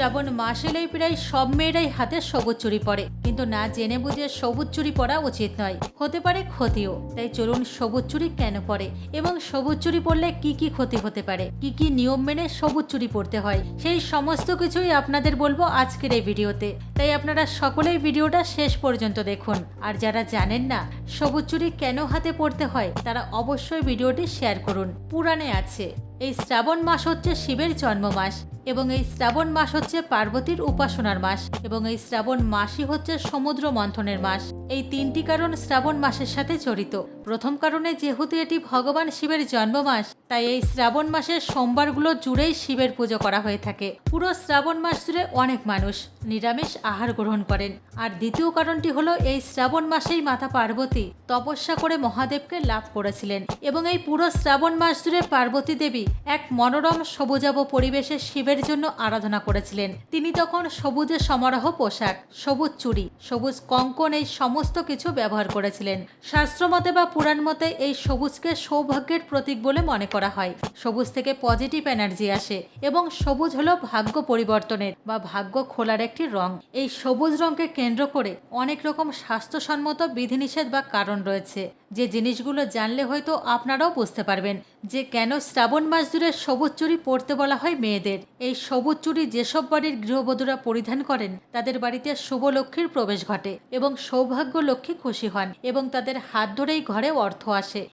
শ্রাবণ মাস এলেই প্রায় সব মেয়েরাই হাতে সবুজ চুরি পরে। কিন্তু না জেনে বুঝে সবুজ চুরি পরা উচিত নয়। হতে পারে ক্ষতিও। তাই চলুন সবুজ চুরি কেন পরে? এবং সবুজ চুরি পরলে কি কি ক্ষতি হতে পারে? কি কি নিয়ম মেনে সবুজ চুরি পড়তে হয়? সেই সমস্ত কিছুই আপনাদের বলব আজকের এই ভিডিওতে। তাই আপনারা সকলেই ভিডিওটা শেষ পর্যন্ত দেখুন। আর যারা জানেন না সবুজ চুরি কেন হাতে পড়তে হয়, তারা অবশ্যই ভিডিওটি শেয়ার করুন। পুরাণে আছে, এই শ্রাবণ মাস হচ্ছে শিবের জন্ম মাস এবং এই শ্রাবণ মাস হচ্ছে পার্বতীর উপাসনার মাস এবং এই শ্রাবণ মাসই হচ্ছে সমুদ্র মন্থনের মাস। এই তিনটি কারণ শ্রাবণ মাসের সাথে জড়িত। প্রথম কারণে যেহেতু এটি ভগবান শিবের জন্ম মাস তাই এই শ্রাবণ মাসের সোমবারগুলো জুড়েই শিবের পুজো করা হয়ে থাকে। পুরো শ্রাবণ মাস জুড়ে অনেক মানুষ নিরামিষ আহার গ্রহণ করেন। আর দ্বিতীয় কারণটি হলো এই শ্রাবণ মাসেই মাতা পার্বতী তপস্যা করে মহাদেবকে লাভ করেছিলেন এবং এই পুরো শ্রাবণ মাস জুড়ে পার্বতী দেবী এক মনোরম সবুজাব পরিবেশে শিবের জন্য আরাধনা করেছিলেন। তিনি তখন সবুজে সমারোহ পোশাক, সবুজ চুড়ি, সবুজ কঙ্কন এই সমস্ত কিছু ব্যবহার করেছিলেন। শাস্ত্রমতে বা পুরাণ মতে এই সবুজকে সৌভাগ্যের প্রতীক বলে মনে করা হয়। সবুজ থেকে পজিটিভ এনার্জি আসে এবং সবুজ হলো ভাগ্য পরিবর্তনের বা ভাগ্য খোলার একটি রং। এই সবুজ রঙকে কেন্দ্র করে অনেক রকম স্বাস্থ্যসম্মত বিধিনিষেধ বা কারণ রয়েছে। যে জিনিসগুলো জানলে হয়তো আপনারাও বুঝতে পারবেন যে কেন শ্রাবণ মাস জুড়ে সবুজ চুরি পরতে বলা হয় মেয়েদের। এই সবুজ চুরি যেসব বাড়ির গৃহবধূরা পরিধান করেন, তাদের বাড়িতে শুভ লক্ষ্মীর প্রবেশ ঘটে এবং সৌভাগ্য লক্ষ্মী খুশি হন এবং তাদের হাত ধরেই ঘরে অর্থ আসে।